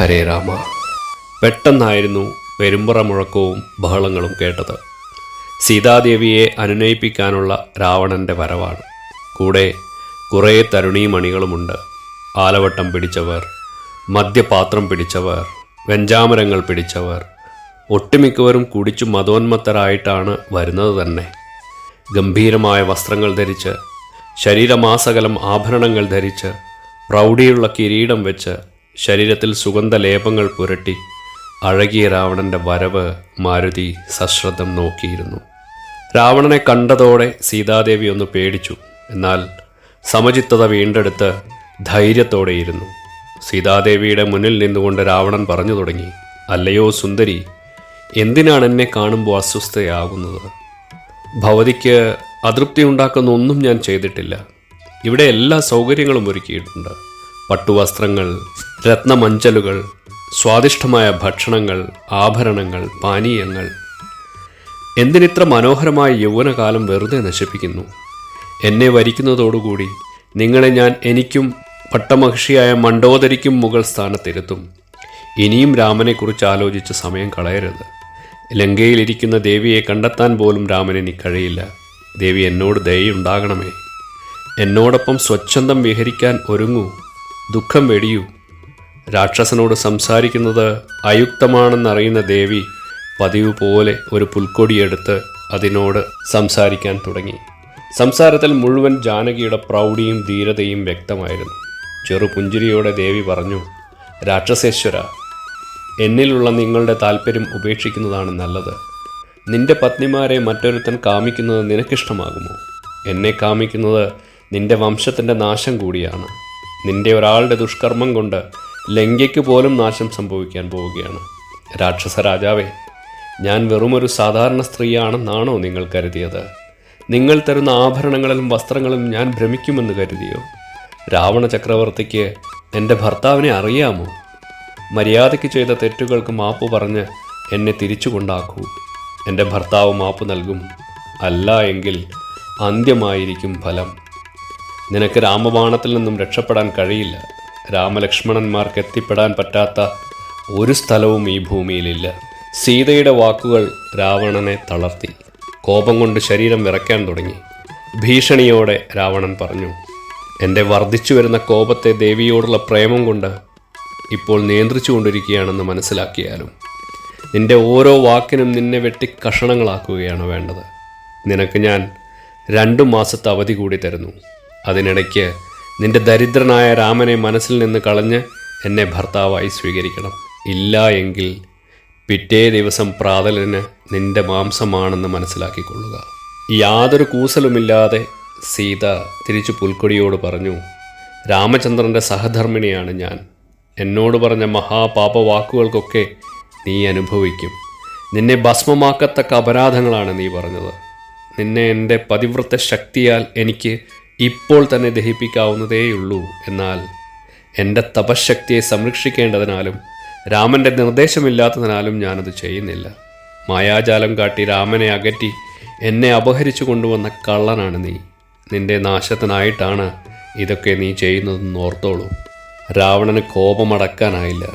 ഹരേ രാമ. പെട്ടെന്നായിരുന്നു പെരുമ്പറ മുഴക്കവും ബഹളങ്ങളും കേട്ടത്. സീതാദേവിയെ അനുനയിപ്പിക്കാനുള്ള രാവണന്റെ വരവാണ്. കൂടെ കുറേ തരുണീമണികളുമുണ്ട് ആലവട്ടം പിടിച്ചവർ മദ്യപാത്രം പിടിച്ചവർ വെഞ്ചാമരങ്ങൾ പിടിച്ചവർ ഒട്ടുമിക്കവരും കുടിച്ചു മതോന്മത്തരായിട്ടാണ് വരുന്നത് തന്നെ. ഗംഭീരമായ വസ്ത്രങ്ങൾ ധരിച്ച് ശരീരമാസകലം ആഭരണങ്ങൾ ധരിച്ച് പ്രൗഢിയുള്ള കിരീടം വെച്ച് ശരീരത്തിൽ സുഗന്ധ ലേപങ്ങൾ പുരട്ടി അഴകിയ രാവണന്റെ വരവ് മാരുതി സശ്രദ്ധം നോക്കിയിരുന്നു. രാവണനെ കണ്ടതോടെ സീതാദേവി ഒന്ന് പേടിച്ചു. എന്നാൽ സമചിത്തത വീണ്ടെടുത്ത് ധൈര്യത്തോടെയിരുന്നു സീതാദേവിയുടെ മുന്നിൽ നിന്നുകൊണ്ട് രാവണൻ പറഞ്ഞു തുടങ്ങി അല്ലയോ സുന്ദരി എന്തിനാണ് എന്നെ കാണുമ്പോൾ അസ്വസ്ഥയാകുന്നത്? ഭവതിക്ക് അതൃപ്തി ഉണ്ടാക്കുന്ന ഒന്നും ഞാൻ ചെയ്തിട്ടില്ല. ഇവിടെ എല്ലാ സൗകര്യങ്ങളും ഒരുക്കിയിട്ടുണ്ട്. പട്ടുവസ്ത്രങ്ങൾ രത്നമഞ്ചലുകൾ സ്വാദിഷ്ടമായ ഭക്ഷണങ്ങൾ ആഭരണങ്ങൾ പാനീയങ്ങൾ. എന്തിനിത്ര മനോഹരമായ യൗവനകാലം വെറുതെ നശിപ്പിക്കുന്നു. എന്നെ വരിക്കുന്നതോടുകൂടി നിങ്ങളെ ഞാൻ എനിക്കും പട്ടമഹിഷിയായ മണ്ടോദരിക്കും മുകൾ സ്ഥാനത്തിരുത്തും. ഇനിയും രാമനെക്കുറിച്ച് ആലോചിച്ച് സമയം കളയരുത്. ലങ്കയിലിരിക്കുന്ന ദേവിയെ കണ്ടെത്താൻ പോലും രാമന് കഴിയില്ല. ദേവി എന്നോട് ദയുണ്ടാകണമേ എന്നോടൊപ്പം സ്വച്ഛന്തം വിഹരിക്കാൻ ഒരുങ്ങൂ. ദുഃഖം വെടിയൂ. രാക്ഷസനോട് സംസാരിക്കുന്നത് അയുക്തമാണെന്നറിയുന്ന ദേവി പതിവ് പോലെ ഒരു പുൽക്കൊടിയെടുത്ത് അതിനോട് സംസാരിക്കാൻ തുടങ്ങി. സംസാരത്തിൽ മുഴുവൻ ജാനകിയുടെ പ്രൗഢിയും ധീരതയും വ്യക്തമായിരുന്നു. ചെറു പുഞ്ചിരിയോടെ ദേവി പറഞ്ഞു രാക്ഷസേശ്വര എന്നിലുള്ള നിങ്ങളുടെ താല്പര്യം ഉപേക്ഷിക്കുന്നതാണ് നല്ലത്. നിന്റെ പത്നിമാരെ മറ്റൊരുത്തൻ കാമിക്കുന്നത് നിനക്കിഷ്ടമാകുമോ? എന്നെ കാമിക്കുന്നത് നിന്റെ വംശത്തിന്റെ നാശം കൂടിയാണ്. നിന്റെ ഒരാളുടെ ദുഷ്കർമ്മം കൊണ്ട് ലങ്കയ്ക്ക് പോലും നാശം സംഭവിക്കാൻ പോവുകയാണ്. രാക്ഷസ രാജാവേ ഞാൻ വെറുമൊരു സാധാരണ സ്ത്രീയാണെന്നാണോ നിങ്ങൾ കരുതിയത്? നിങ്ങൾ തരുന്ന ആഭരണങ്ങളും വസ്ത്രങ്ങളും ഞാൻ ഭ്രമിക്കുമെന്ന് കരുതിയോ? രാവണ ചക്രവർത്തിക്ക് എന്റെ ഭർത്താവിനെ അറിയാമോ? മര്യാദയ്ക്ക് ചെയ്ത തെറ്റുകൾക്ക് മാപ്പ് പറഞ്ഞ് എന്നെ തിരിച്ചു കൊണ്ടാക്കൂ എന്റെ ഭർത്താവ് മാപ്പ് നൽകും. അല്ല എങ്കിൽ അന്ത്യമായിരിക്കും ഫലം. നിനക്ക് രാമബാണത്തിൽ നിന്നും രക്ഷപ്പെടാൻ കഴിയില്ല. രാമലക്ഷ്മണന്മാർക്ക് എത്തിപ്പെടാൻ പറ്റാത്ത ഒരു സ്ഥലവും ഈ ഭൂമിയിലില്ല. സീതയുടെ വാക്കുകൾ രാവണനെ തളർത്തി. കോപം കൊണ്ട് ശരീരം വിറയ്ക്കാൻ തുടങ്ങി. ഭീഷണിയോടെ രാവണൻ പറഞ്ഞു എന്റെ വർദ്ധിച്ചു വരുന്ന കോപത്തെ ദേവിയോടുള്ള പ്രേമം കൊണ്ട് ഇപ്പോൾ നിയന്ത്രിച്ചുകൊണ്ടിരിക്കുകയാണെന്ന് മനസ്സിലാക്കിയാലും നിന്റെ ഓരോ വാക്കിനും നിന്നെ വെട്ടി കഷണങ്ങളാക്കുകയാണ് വേണ്ടത്. നിനക്ക് ഞാൻ രണ്ടു മാസത്തെ അവധി കൂടി തരുന്നു. അതിനിടയ്ക്ക് നിന്റെ ദരിദ്രനായ രാമനെ മനസ്സിൽ നിന്ന് കളഞ്ഞ് എന്നെ ഭർത്താവായി സ്വീകരിക്കണം. ഇല്ല എങ്കിൽ പിറ്റേ ദിവസം പ്രാതലിന് നിന്റെ മാംസമാണെന്ന് മനസ്സിലാക്കിക്കൊള്ളുക. യാതൊരു കൂസലുമില്ലാതെ സീത തിരിച്ചു പുൽക്കൊടിയോട് പറഞ്ഞു രാമചന്ദ്രന്റെ സഹധർമ്മിണിയാണ് ഞാൻ. എന്നോട് പറഞ്ഞ മഹാപാപ വാക്കുകൾക്കൊക്കെ നീ അനുഭവിക്കും. നിന്നെ ഭസ്മമാക്കത്തക്ക അപരാധങ്ങളാണ് നീ പറഞ്ഞത്. നിന്നെ എന്റെ പതിവ്രത ശക്തിയാൽ എനിക്ക് ഇപ്പോൾ തന്നെ ദഹിപ്പിക്കാവുന്നതേയുള്ളൂ. എന്നാൽ എന്റെ തപശക്തിയെ സംരക്ഷിക്കേണ്ടതിനാലും രാമന്റെ നിർദ്ദേശമില്ലാത്തതിനാലും ഞാനത് ചെയ്യുന്നില്ല. മായാജാലം കാട്ടി രാമനെ അകറ്റി എന്നെ അപഹരിച്ചു കൊണ്ടുവന്ന കള്ളനാണ് നീ. നിന്റെ നാശത്തിനായിട്ടാണ് ഇതൊക്കെ നീ ചെയ്യുന്നതെന്ന് ഓർത്തോളൂ. രാവണന് കോപമടക്കാനായില്ല.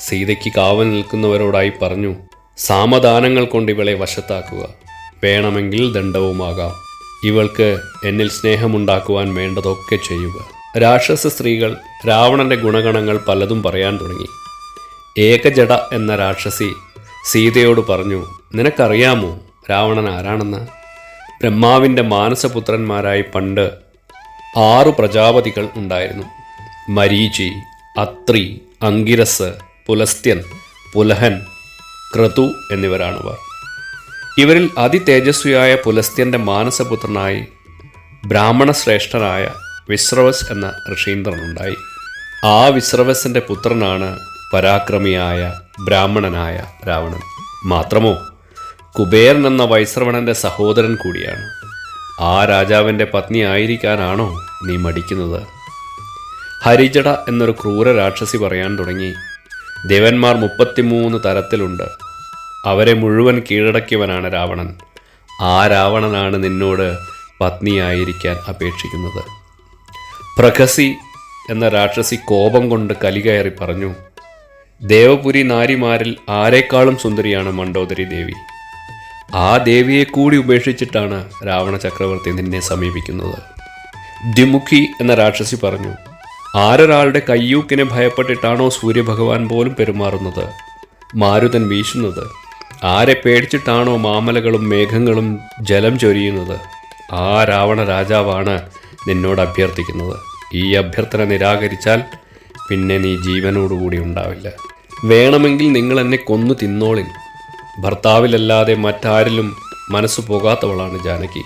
സീതയ്ക്ക് കാവൽ നിൽക്കുന്നവരോടായി പറഞ്ഞു സാമദാനങ്ങൾ കൊണ്ട് ഇവളെ വശത്താക്കുക. വേണമെങ്കിൽ ദണ്ഡവുമാകാം. ഇവൾക്ക് എന്നിൽ സ്നേഹമുണ്ടാക്കുവാൻ വേണ്ടതൊക്കെ ചെയ്യുക. രാക്ഷസ സ്ത്രീകൾ രാവണന്റെ ഗുണഗണങ്ങൾ പലതും പറയാൻ തുടങ്ങി. ഏകജട എന്ന രാക്ഷസി സീതയോട് പറഞ്ഞു നിനക്കറിയാമോ രാവണൻ ആരാണെന്ന്? ബ്രഹ്മാവിന്റെ മാനസപുത്രന്മാരായി പണ്ട് ആറു പ്രജാപതികൾ ഉണ്ടായിരുന്നു. മരീചി അത്രി അങ്കിരസ് പുലസ്ത്യൻ പുലഹൻ ക്രതു എന്നിവരാണവർ. ഇവരിൽ അതിതേജസ്വിയായ പുലസ്ത്യന്റെ മാനസപുത്രനായി ബ്രാഹ്മണ ശ്രേഷ്ഠനായ വിശ്രവസ് എന്ന ഋഷീന്ദ്രനുണ്ടായി. ആ വിശ്രവസിന്റെ പുത്രനാണ് പരാക്രമിയായ ബ്രാഹ്മണനായ രാവണൻ. മാത്രമോ കുബേരൻ എന്ന വൈശ്രവണന്റെ സഹോദരൻ കൂടിയാണ്. ആ രാജാവിന്റെ പത്നി ആയിരിക്കാനാണോ നീ മടിക്കുന്നത്? ഹരിജട എന്നൊരു ക്രൂര രാക്ഷസി പറയാൻ തുടങ്ങി. ദേവന്മാർ മുപ്പത്തിമൂന്ന് തരത്തിലുണ്ട്. അവരെ മുഴുവൻ കീഴടക്കിയവനാണ് രാവണൻ. ആ രാവണനാണ് നിന്നോട് പത്നിയായിരിക്കാൻ അപേക്ഷിക്കുന്നത്. പ്രഖസി എന്ന രാക്ഷസി കോപം കൊണ്ട് കലികയറി പറഞ്ഞു ദേവപുരി നാരിമാരിൽ ആരെക്കാളും സുന്ദരിയാണ് മണ്ഡോദരി ദേവി. ആ ദേവിയെ കൂടി ഉപേക്ഷിച്ചിട്ടാണ് രാവണ ചക്രവർത്തി നിന്നെ സമീപിക്കുന്നത്. ദ്വിമുഖി എന്ന രാക്ഷസി പറഞ്ഞു ആരൊരാളുടെ കയ്യൂക്കിനെ ഭയപ്പെട്ടിട്ടാണോ സൂര്യഭഗവാൻ പോലും പെരുമാറുന്നത്? മാരുതൻ വീശുന്നത്? ആരെ പേടിച്ചിട്ടാണോ മാമലകളും മേഘങ്ങളും ജലം ചൊരിയുന്നത്? ആ രാവണ രാജാവാണ് നിന്നോട് അഭ്യർത്ഥിക്കുന്നത്. ഈ അഭ്യർത്ഥന നിരാകരിച്ചാൽ പിന്നെ നീ ജീവനോടുകൂടി ഉണ്ടാവില്ല. വേണമെങ്കിൽ നിങ്ങൾ എന്നെ കൊന്നു തിന്നോളിൻ. ഭർത്താവിലല്ലാതെ മറ്റാരിലും മനസ്സ് പോകാത്തവളാണ് ജാനകി.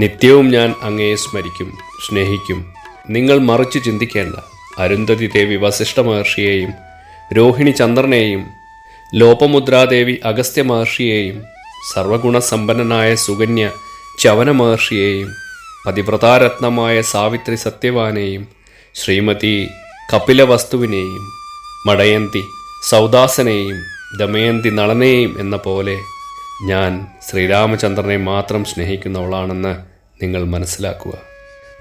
നിത്യവും ഞാൻ അങ്ങയെ സ്മരിക്കും സ്നേഹിക്കും. നിങ്ങൾ മറിച്ച് ചിന്തിക്കേണ്ട. അരുന്ധതി ദേവി വസിഷ്ഠ മഹർഷിയെയും രോഹിണി ചന്ദ്രനെയും ലോപമുദ്രാദേവി അഗസ്ത്യ മഹർഷിയെയും സർവഗുണസമ്പന്നനായ സുകന്യ ചവന മഹർഷിയെയും പതിവ്രതാരത്നമായ സാവിത്രി സത്യവാനെയും ശ്രീമതി കപിലവസ്തുവിനെയും മടയന്തി സൗദാസനെയും ദമയന്തി നളനെയും എന്ന പോലെ ഞാൻ ശ്രീരാമചന്ദ്രനെ മാത്രം സ്നേഹിക്കുന്നവളാണെന്ന് നിങ്ങൾ മനസ്സിലാക്കുക.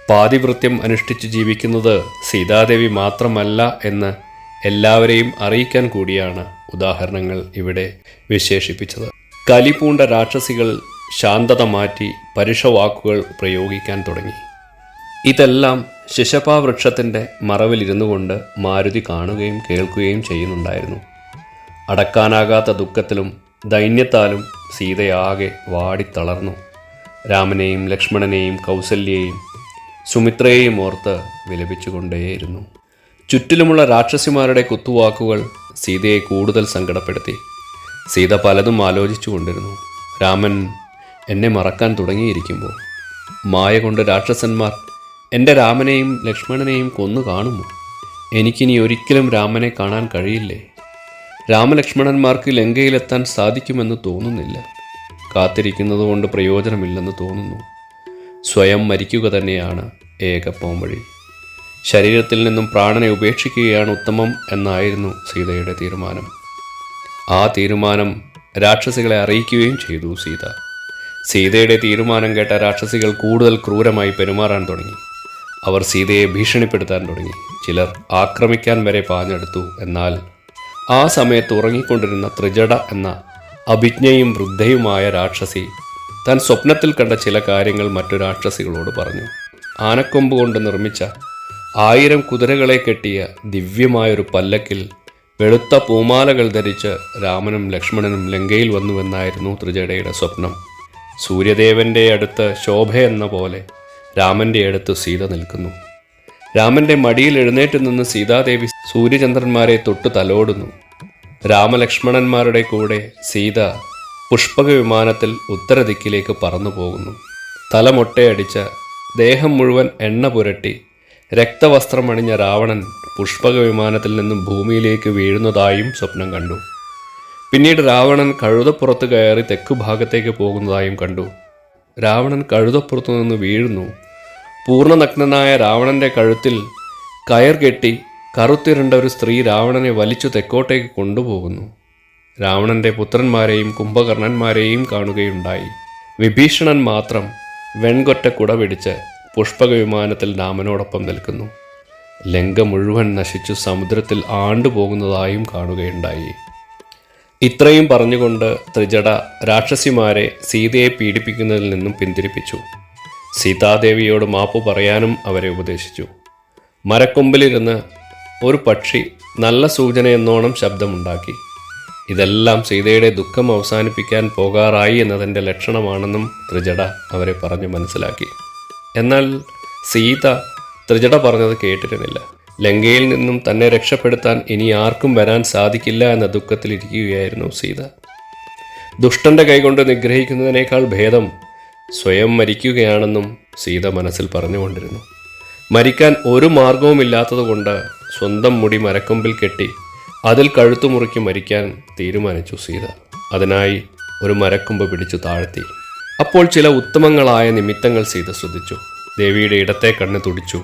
പാതിവൃത്യം അനുഷ്ഠിച്ച് ജീവിക്കുന്നത് സീതാദേവി മാത്രമല്ല എന്ന് എല്ലാവരെയും അറിയിക്കാൻ കൂടിയാണ് ഉദാഹരണങ്ങൾ ഇവിടെ വിശേഷിപ്പിച്ചത്. കലിപൂണ്ട രാക്ഷസികൾ ശാന്തത മാറ്റി പരുഷവാക്കുകൾ പ്രയോഗിക്കാൻ തുടങ്ങി. ഇതെല്ലാം ശിശപാവൃക്ഷത്തിന്റെ മറവിലിരുന്നു കൊണ്ട് മാരുതി കാണുകയും കേൾക്കുകയും ചെയ്യുന്നുണ്ടായിരുന്നു. അടക്കാനാകാത്ത ദുഃഖത്തിലും ദൈന്യത്താലും സീതയാകെ വാടിത്തളർന്നു. രാമനെയും ലക്ഷ്മണനെയും കൗസല്യയെയും സുമിത്രയെയും ഓർത്ത് വിലപിച്ചുകൊണ്ടേയിരുന്നു. ചുറ്റിലുമുള്ള രാക്ഷസിമാരുടെ കുത്തുവാക്കുകൾ സീതയെ കൂടുതൽ സങ്കടപ്പെടുത്തി. സീത പലതും ആലോചിച്ചു കൊണ്ടിരുന്നു. രാമൻ എന്നെ മറക്കാൻ തുടങ്ങിയിരിക്കുമ്പോൾ. മായ കൊണ്ട് രാക്ഷസന്മാർ എന്റെ രാമനെയും ലക്ഷ്മണനെയും കൊന്നു കാണുമോ? എനിക്കിനി ഒരിക്കലും രാമനെ കാണാൻ കഴിയില്ലേ? രാമലക്ഷ്മണന്മാർക്ക് ലങ്കയിലെത്താൻ സാധിക്കുമെന്ന് തോന്നുന്നില്ല. കാത്തിരിക്കുന്നതുകൊണ്ട് പ്രയോജനമില്ലെന്ന് തോന്നുന്നു. സ്വയം മരിക്കുക തന്നെയാണ് ഏക പോംവഴി. ശരീരത്തിൽ നിന്നും പ്രാണനെ ഉപേക്ഷിക്കുകയാണ് ഉത്തമം എന്നായിരുന്നു സീതയുടെ തീരുമാനം. ആ തീരുമാനം രാക്ഷസികളെ അറിയിക്കുകയും ചെയ്തു സീത. സീതയുടെ തീരുമാനം കേട്ട രാക്ഷസികൾ കൂടുതൽ ക്രൂരമായി പെരുമാറാൻ തുടങ്ങി. അവർ സീതയെ ഭീഷണിപ്പെടുത്താൻ തുടങ്ങി. ചിലർ ആക്രമിക്കാൻ വരെ പാഞ്ഞെടുത്തു. എന്നാൽ ആ സമയത്ത് ഉറങ്ങിക്കൊണ്ടിരുന്ന ത്രിജട എന്ന അഭിജ്ഞയും വൃദ്ധയുമായ രാക്ഷസി താൻ സ്വപ്നത്തിൽ കണ്ട ചില കാര്യങ്ങൾ മറ്റു രാക്ഷസികളോട് പറഞ്ഞു. ആനക്കൊമ്പ് കൊണ്ട് നിർമ്മിച്ച ആയിരം കുതിരകളെ കെട്ടിയ ദിവ്യമായൊരു പല്ലക്കിൽ വെളുത്ത പൂമാലകൾ ധരിച്ച് രാമനും ലക്ഷ്മണനും ലങ്കയിൽ വന്നുവെന്നായിരുന്നു ത്രിജടയുടെ സ്വപ്നം. സൂര്യദേവന്റെ അടുത്ത് ശോഭ എന്ന പോലെ രാമന്റെ അടുത്ത് സീത നിൽക്കുന്നു. രാമന്റെ മടിയിൽ എഴുന്നേറ്റ് നിന്ന് സീതാദേവി സൂര്യചന്ദ്രന്മാരെ തൊട്ട് തലോടുന്നു. രാമലക്ഷ്മണന്മാരുടെ കൂടെ സീത പുഷ്പക വിമാനത്തിൽ ഉത്തരദിക്കിലേക്ക് പറന്നു പോകുന്നു തലമൊട്ടയടിച്ച ദേഹം മുഴുവൻ എണ്ണ പുരട്ടി രക്തവസ്ത്രമണിഞ്ഞ രാവണൻ പുഷ്പക വിമാനത്തിൽ നിന്നും ഭൂമിയിലേക്ക് വീഴുന്നതായും സ്വപ്നം കണ്ടു. പിന്നീട് രാവണൻ കഴുതപ്പുറത്ത് കയറി തെക്ക് ഭാഗത്തേക്ക് പോകുന്നതായും കണ്ടു. രാവണൻ കഴുതപ്പുറത്തു നിന്ന് വീഴുന്നു. പൂർണനഗ്നനായ രാവണന്റെ കഴുത്തിൽ കയർ കെട്ടി കറുത്തിരണ്ട ഒരു സ്ത്രീ രാവണനെ വലിച്ചു തെക്കോട്ടേക്ക് കൊണ്ടുപോകുന്നു. രാവണന്റെ പുത്രന്മാരെയും കുംഭകർണന്മാരെയും കാണുകയുണ്ടായി. വിഭീഷണൻ മാത്രം വെൺകൊറ്റ കുട പിടിച്ച് പുഷ്പക വിമാനത്തിൽ രാമനോടൊപ്പം നിൽക്കുന്നു. ലങ്ക മുഴുവൻ നശിച്ചു സമുദ്രത്തിൽ ആണ്ടുപോകുന്നതായും കാണുകയുണ്ടായി. ഇത്രയും പറഞ്ഞുകൊണ്ട് ത്രിജട രാക്ഷസിമാരെ സീതയെ പീഡിപ്പിക്കുന്നതിൽ നിന്നും പിന്തിരിപ്പിച്ചു. സീതാദേവിയോട് മാപ്പ് പറയാനും അവരെ ഉപദേശിച്ചു. മരക്കൊമ്പിലിരുന്ന് ഒരു പക്ഷി നല്ല സൂചന എന്നോണം ശബ്ദമുണ്ടാക്കി. ഇതെല്ലാം സീതയുടെ ദുഃഖം അവസാനിപ്പിക്കാൻ പോകാറായി എന്നതിന്റെ ലക്ഷണമാണെന്നും ത്രിജട അവരെ പറഞ്ഞു മനസ്സിലാക്കി. എന്നാൽ സീത ത്രിജട പറഞ്ഞത് കേട്ടിരുന്നില്ല. ലങ്കയിൽ നിന്നും തന്നെ രക്ഷപ്പെടുത്താൻ ഇനി ആർക്കും വരാൻ സാധിക്കില്ല എന്ന ദുഃഖത്തിലിരിക്കുകയായിരുന്നു സീത. ദുഷ്ടന്റെ കൈകൊണ്ട് നിഗ്രഹിക്കുന്നതിനേക്കാൾ ഭേദം സ്വയം മരിക്കുകയാണെന്നും സീത മനസ്സിൽ പറഞ്ഞുകൊണ്ടിരുന്നു. മരിക്കാൻ ഒരു മാർഗവുമില്ലാത്തതുകൊണ്ട് സ്വന്തം മുടി മരക്കൊമ്പിൽ കെട്ടി അതിൽ കഴുത്തു മുറുക്കി മരിക്കാൻ തീരുമാനിച്ചു സീത. അതിനായി ഒരു മരക്കൊമ്പ് പിടിച്ചു താഴ്ത്തി. അപ്പോൾ ചില ഉത്തമങ്ങളായ നിമിത്തങ്ങൾ സീത ശ്രദ്ധിച്ചു. ദേവിയുടെ ഇടത്തെ കണ്ണ് തുടിച്ചു.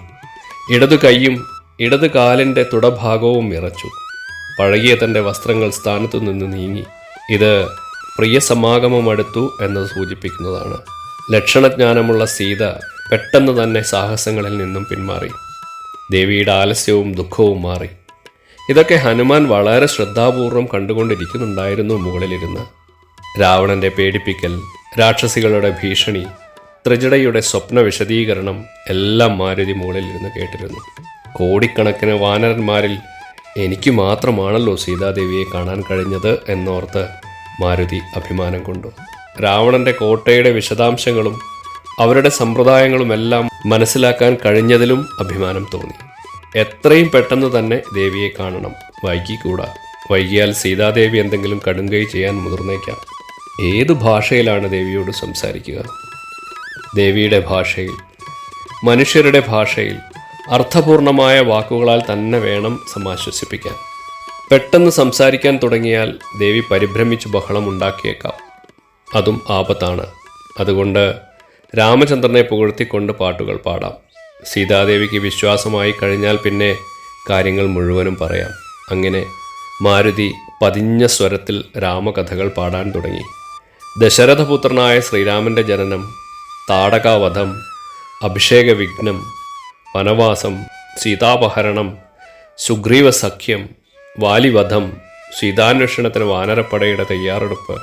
ഇടതു കൈയും ഇടതു കാലിന്റെ തുടഭാഗവും വിറച്ചു. പഴകിയ തന്റെ വസ്ത്രങ്ങൾ സ്ഥാനത്തു നിന്ന് നീങ്ങി. ഇത് പ്രിയ സമാഗമം അടുത്തു എന്നത് സൂചിപ്പിക്കുന്നതാണ്. ലക്ഷണജ്ഞാനമുള്ള സീത പെട്ടെന്ന് തന്നെ സാഹസങ്ങളിൽ നിന്നും പിന്മാറി. ദേവിയുടെ ആലസ്യവും ദുഃഖവും മാറി. ഇതൊക്കെ ഹനുമാൻ വളരെ ശ്രദ്ധാപൂർവം കണ്ടുകൊണ്ടിരിക്കുന്നുണ്ടായിരുന്നു മുകളിലിരുന്ന്. രാവണന്റെ പേടിപ്പിക്കൽ രാക്ഷസികളുടെ ഭീഷണി ത്രിജടയുടെ സ്വപ്ന വിശദീകരണം എല്ലാം മാരുതി മുകളിലിരുന്ന് കേട്ടിരുന്നു. കോടിക്കണക്കിന് വാനരന്മാരിൽ എനിക്ക് മാത്രമാണല്ലോ സീതാദേവിയെ കാണാൻ കഴിഞ്ഞത് എന്നോർത്ത് മാരുതി അഭിമാനം കൊണ്ടു. രാവണന്റെ കോട്ടയുടെ വിശദാംശങ്ങളും അവരുടെ സമ്പ്രദായങ്ങളുമെല്ലാം മനസ്സിലാക്കാൻ കഴിഞ്ഞതിലും അഭിമാനം തോന്നി. എത്രയും പെട്ടെന്ന് തന്നെ ദേവിയെ കാണണം. വൈകിക്കൂടാ. വൈകിയാൽ സീതാദേവി എന്തെങ്കിലും കടുങ്കൈ ചെയ്യാൻ മുതിർന്നേക്കാം. ഏതു ഭാഷയിലാണ് ദേവിയോട് സംസാരിക്കുക? ദേവിയുടെ ഭാഷയിൽ മനുഷ്യരുടെ ഭാഷയിൽ അർത്ഥപൂർണമായ വാക്കുകളാൽ തന്നെ വേണം സമാശ്വസിപ്പിക്കാൻ. പെട്ടെന്ന് സംസാരിക്കാൻ തുടങ്ങിയാൽ ദേവി പരിഭ്രമിച്ച് ബഹളം ഉണ്ടാക്കിയേക്കാം. അതും ആപത്താണ്. അതുകൊണ്ട് രാമചന്ദ്രനെ പുകഴ്ത്തിക്കൊണ്ട് പാട്ടുകൾ പാടാം. സീതാദേവിക്ക് വിശ്വാസമായി കഴിഞ്ഞാൽ പിന്നെ കാര്യങ്ങൾ മുഴുവനും പറയാം. അങ്ങനെ മാരുതി പതിഞ്ഞ സ്വരത്തിൽ രാമകഥകൾ പാടാൻ തുടങ്ങി. ദശരഥപുത്രനായ ശ്രീരാമന്റെ ജനനം താടകാവധം അഭിഷേക വിഘ്നം വനവാസം സീതാപഹരണം സുഗ്രീവസഖ്യം വാലിവധം സീതാന്വേഷണത്തിന് വാനരപ്പടയുടെ തയ്യാറെടുപ്പ്.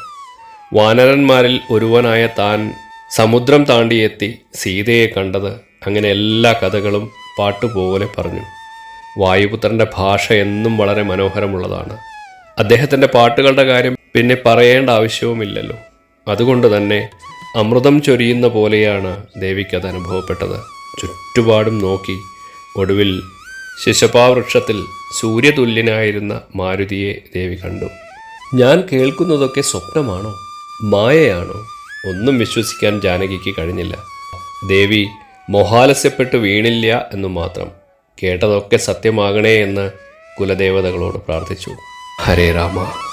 വാനരന്മാരിൽ ഒരുവനായ താൻ സമുദ്രം താണ്ടിയെത്തി സീതയെ കണ്ടത് അങ്ങനെ എല്ലാ കഥകളും പാട്ടുപോലെ പറഞ്ഞു. വായുപുത്രന്റെ ഭാഷ എന്നും വളരെ മനോഹരമുള്ളതാണ്. അദ്ദേഹത്തിന്റെ പാട്ടുകളുടെ കാര്യം പിന്നെ പറയേണ്ട ആവശ്യവുമില്ലല്ലോ. അതുകൊണ്ട് തന്നെ അമൃതം ചൊരിയുന്ന പോലെയാണ് ദേവിക്കത് അനുഭവപ്പെട്ടത്. ചുറ്റുപാടും നോക്കി ഒടുവിൽ ശിശപാവൃക്ഷത്തിൽ സൂര്യതുല്യനായിരുന്ന മാരുതിയെ ദേവി കണ്ടു. ഞാൻ കേൾക്കുന്നതൊക്കെ സ്വപ്നമാണോ? മായയാണോ? ഒന്നും വിശ്വസിക്കാൻ ജാനകിക്ക് കഴിഞ്ഞില്ല. ദേവി മൊഹാലസ്യപ്പെട്ട് വീണില്ല എന്നു മാത്രം കേട്ടതൊക്കെ സത്യമാകണേ എന്ന് കുലദേവതകളോട് പ്രാർത്ഥിച്ചു. ഹരേ രാമ.